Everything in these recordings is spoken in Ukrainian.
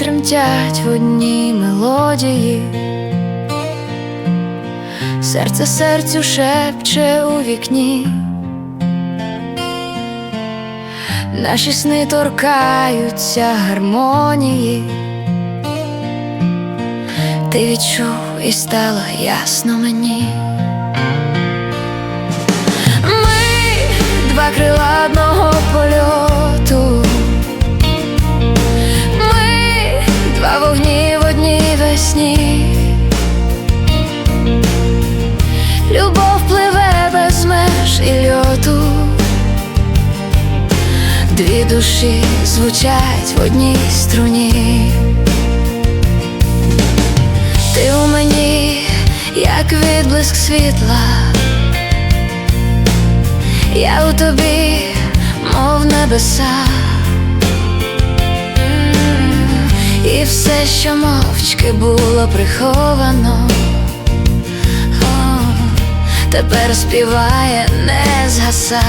тремтять в одній мелодії, серце серцю шепче у вікні, наші сни торкаються гармонії, ти відчув і стало ясно мені. Душі звучать в одній струні. Ти у мені, як відблиск світла. Я у тобі, мов небеса, і все, що мовчки було приховано, о, тепер співає, не згаса.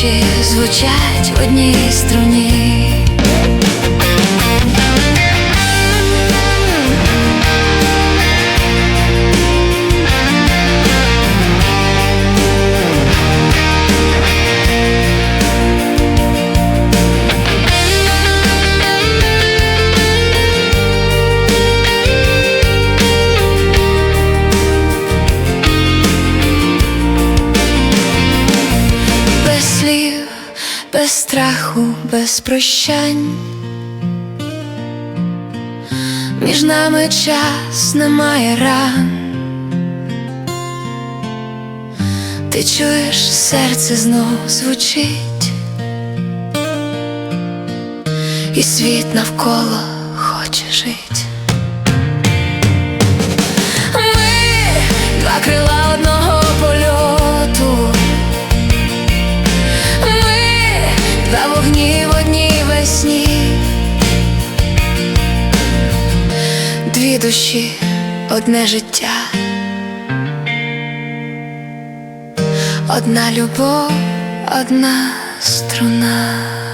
Дві звучать в одній струні. Страху, без прощань. Між нами час немає ран. Ти чуєш, серце знов звучить, і світ навколо хоче жить. В одній весні, дві душі, одне життя, одна любов, одна струна.